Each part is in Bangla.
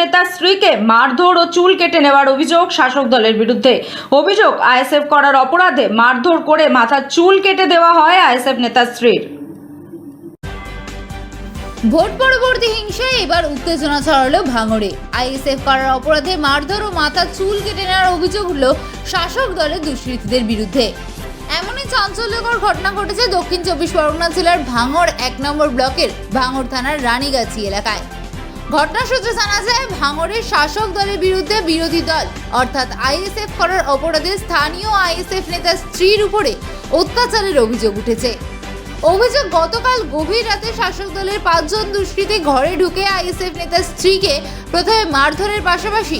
নেতার স্ত্রীকে মারধর ও চুল কেটে নেওয়ার অভিযোগ শাসক দলের বিরুদ্ধে। অভিযোগ, আইএসএফ করার অপরাধে মারধর করে মাথার চুল কেটে দেওয়া হয় আইএসএফ নেতার স্ত্রীর। ভোট পরবর্তী হিংসায় এবার উত্তেজনা ছড়ালো ভাঙড়ে। আইএসএফ করার অপরাধে মারধর ও মাথার চুল কেটে নেওয়ার অভিযোগ উঠল শাসক দলের দুষ্কৃতীদের বিরুদ্ধে। এমনই চাঞ্চল্যকর ঘটনা ঘটেছে দক্ষিণ চব্বিশ পরগনা জেলার ভাঙড় এক নম্বর ব্লকের ভাঙড় থানার রানীগাছি এলাকায়। ঘটনা সূত্রে জানা যায়, ভাঙড়ের শাসক দলের বিরুদ্ধে বিরোধী দল, অর্থাৎ আইএসএফ করার অপরাধে স্থানীয় আইএসএফ নেতার স্ত্রীর উপরে অত্যাচারের অভিযোগ উঠেছে। অভিযোগ, গতকাল গভীর রাতে শাসক দলের পাঁচজন দুষ্কৃতী ঘরে ঢুকে আইএসএফ নেতার স্ত্রীকে প্রথমে মারধরের পাশাপাশি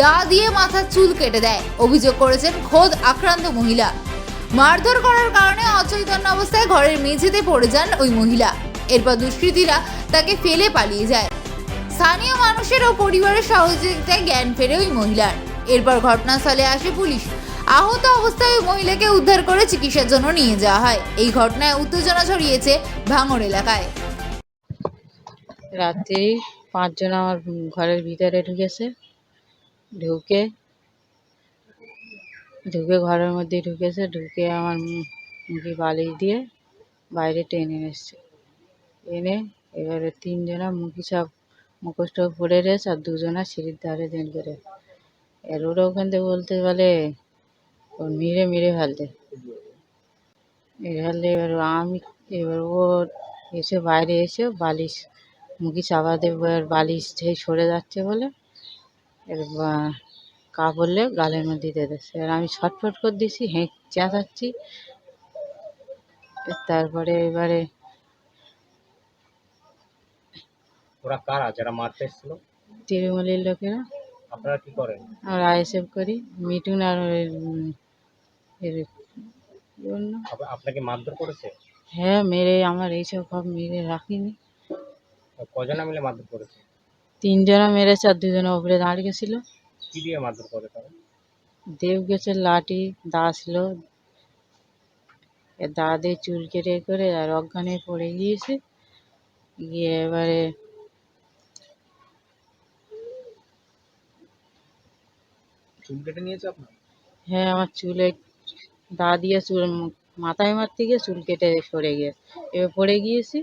দা দিয়ে মাথার চুল কেটে দেয়। অভিযোগ করেছেন, খোদ আক্রান্ত মহিলা। মারধর করার কারণে অচৈতন্য অবস্থায় ঘরের মেঝেতে পড়ে যান ওই মহিলা। এরপর দুষ্কৃতীরা তাকে ফেলে পালিয়ে যায়। স্থানীয় মানুষের ও পরিবারের সহযোগিতায় জ্ঞান ফেরে ওই মহিলার। এরপর ঘটনাস্থলে আসে পুলিশ। আহত অবস্থায় ওই মহিলাকে উদ্ধার করে চিকিৎসার জন্য নিয়ে যাওয়া হয়। এই ঘটনায় উত্তেজনা ছড়িয়েছে ভাঙড় এলাকায়। রাত্রি পাঁচজন আমার ঘরের ভিতরে ঢুকেছে। ঢুকে ঢুকে ঘরের মধ্যে ঢুকেছে। ঢুকে আমার মুখে বালি দিয়ে বাইরে টেনে এসছে এনে এবারে তিনজনা মুখি সব টুখ পরে রয়েছে আর দুজনা সিঁড়ির ধারে দেন করে। এর ওরা ওখান থেকে বলতে বলে ও মেরে মেরে ফেলতে মেরে ফেললে এবার আমি, এবার ও এসে বাইরে এসে বালিশ, মুখি চাপা দেবো এবার বালিশ সেই সরে যাচ্ছে বলে বা- কাপড়লে গালের মধ্যে দিয়ে দিচ্ছে। এবার আমি ছটফট করে দিছি হেঁ চেঁচাচ্ছি। তারপরে এবারে ওরা কারা? যারা মারতে এসেছিল তৃণমূলের লোকেরা। আপনারা কি করেন? আমরা আইএসএফ করি মিটুন আর আপনাকে মারধর করেছে? হ্যাঁ মেরে আমার এইসব সব মেরে রাখিনি। কজনা মিলে মারধর করেছে? তিনজনা মেরেছে আর দুজনে উপরে দাঁড়িয়ে গেছিল। কি দিয়ে মারধর করে তারা? দেব গেছে লাঠি দা ছিল। দা দিয়ে চুল কেটে করে আর অজ্ঞানে পড়ে গিয়েছে। গিয়ে এবারে চুল কেটে নিয়েছে আপনার? হ্যাঁ আমার চুলে দা দিয়ে চুল মাথায় মারতে গিয়ে চুল কেটে সরে গিয়ে এবার পড়ে গিয়েছি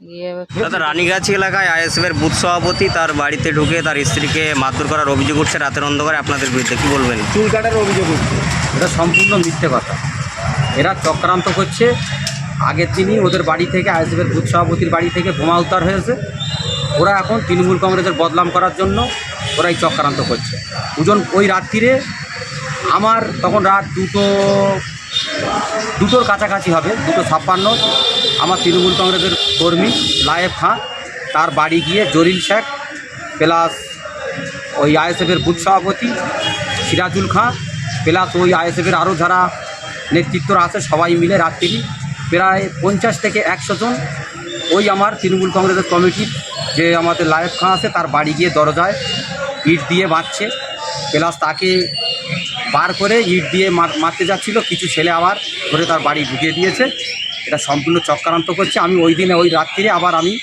গিয়ে দাদা রানীগাছি এলাকায় আইএসএফ এর বুথ সভাপতি তার বাড়িতে ঢুকে তার স্ত্রীকে মারধর করার অভিযোগ উঠছে রাতের অন্ধকারে আপনাদের বিরুদ্ধে কি বলবেন? চুল কাটার অভিযোগ উঠছে। এটা সম্পূর্ণ মিথ্যে কথা। এরা চক্রান্ত করছে। আগের দিনই ওদের বাড়ি থেকে আইএসএফের বুথ সভাপতির বাড়ি থেকে বোমা উদ্ধার হয়েছে। ওরা এখন তৃণমূল কংগ্রেসের বদনাম করার জন্য ওরা এই চক্রান্ত করছে। ওজন ওই রাত্রিরে আমার তখন রাত দুটো, দুটোর কাছাকাছি হবে, দুটো ছাপ্পান্ন। আমার তৃণমূল কংগ্রেসের কর্মী লায়েব খাঁ, তার বাড়ি গিয়ে জলিল শেখ, প্লাস ওই আইএসএফের বুথ সভাপতি সিরাজুল খাঁ, প্লাস ওই আইএসএফের আরও যারা নেতৃত্বরা আছে, সবাই মিলে রাত্রি প্রায় পঞ্চাশ থেকে একশো জন। ওই আমার তৃণমূল কংগ্রেসের কমিটির যে আমাদের লায়েব খাঁ আছে, তার বাড়ি গিয়ে দরজায় ইট দিয়ে বাঁধছে। প্লাস তাকে বার করে ইট দিয়ে মারতে যাচ্ছিল। কিছু ছেলে আবার ধরে তার বাড়ি ঢুকিয়ে দিয়েছে। এটা সম্পূর্ণ চক্রান্ত করছে। আমি ওই দিনে ওই রাত্রিরে আবার আমি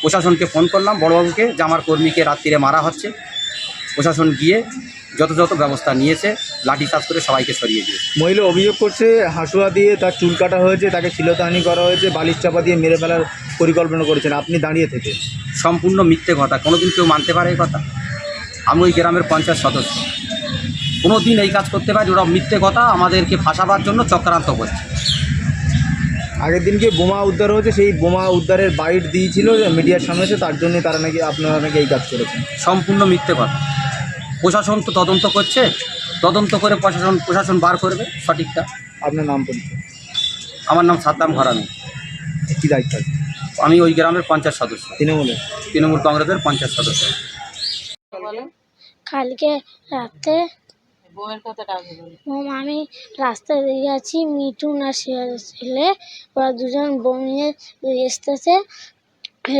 প্রশাসনকে ফোন করলাম। বড়বাবুকে যে আমার কর্মীকে রাত্রিরে মারা হচ্ছে। প্রশাসন গিয়ে যথাযথ ব্যবস্থা নিয়েছে লাঠিচার্জ করে সবাইকে সরিয়ে দিয়েছে। মহিলা অভিযোগ করছে হাসুয়া দিয়ে তার চুল কাটা হয়েছে তাকে শিলতাহানি করা হয়েছে বালিশ চাপা দিয়ে মেরে ফেলার পরিকল্পনা করেছেন। আপনি দাঁড়িয়ে থেকে। সম্পূর্ণ মিথ্যে কথা। কোনোদিন কেউ মানতে পারে এই কথা? আমি ওই গ্রামের পঞ্চায়েত সদস্য। কোনো দিন এই কাজ করতে পারি ওরা মিথ্যে কথা আমাদেরকে ফাঁসাবার জন্য চক্রান্ত করছে। আগের দিনকে বোমা উদ্ধার হয়েছে সেই বোমা উদ্ধারের বাইট দিয়েছিল মিডিয়ার সামনে এসে তার জন্য তারা নাকি আপনারা নাকি এই কাজ করেছেন। সম্পূর্ণ মিথ্যে কথা। প্রশাসন তো তদন্ত করছে তদন্ত করে প্রশাসন প্রশাসন বার করবে সঠিকটা। আপনার নাম পরিচয় আমার নাম সাদ্দাম ঘরামি। কী দায়িত্ব আমি ওই গ্রামের পঞ্চায়েত সদস্য। তৃণমূলের। তৃণমূল কংগ্রেসের পঞ্চায়েত সদস্য। কালকে রাতে বোম আমি রাস্তায় দিয়ে আছি মিঠুন আর সে- ছেলে ওরা দুজন বোম নিয়ে এসতেছে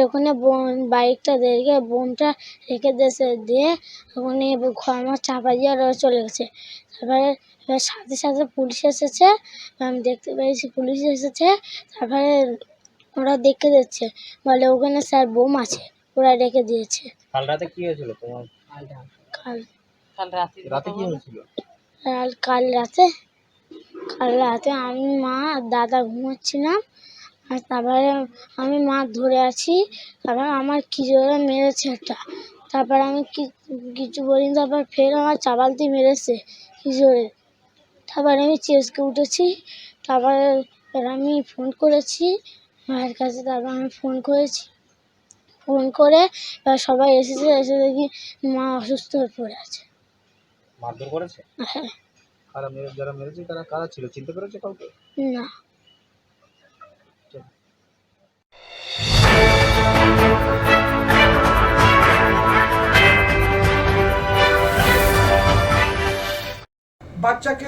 ওখানে বোম বাইকটা দেখে বোমটা রেখে দিয়েছে দিয়ে ওখানে ঘর আমার চাপা দিয়ে ওরা চলে গেছে। তারপরে এবার সাথে সাথে পুলিশ এসেছে আমি দেখতে পেয়েছি পুলিশ এসেছে তারপরে ওরা দেখে দিচ্ছে। বলে ওখানে স্যার বোম আছে ওরা রেখে দিয়েছে। কাল রাতে কি হয়েছিল তোমার? কাল। রাতে কি হয়েছিল? আর কাল রাতে কাল রাতে আমি মা আর দাদা ঘুমোচ্ছিলাম। আর তারপরে আমি মাছ ধরে আছি। তারপর আমার কি জোরে মেরেছে একটা। তারপর আমি কি কিছু বলিনি। তারপর ফের আমার চাপালতি মেরেছে কি জোরে তারপর আমি চেসকে উঠেছি। তারপরে এবার আমি ফোন করেছি। মায়ের কাছে তারপর আমি ফোন করেছি। ফোন করে এবার সবাই এসেছে এসে দেখি মা অসুস্থ হয়ে পড়ে আছে। মারধর করেছে? হ্যাঁ। কারা মেরে যারা মেরেছে তারা কারা ছিল? চিনতে পেরেছে কাউকে? না। বাচ্চাকে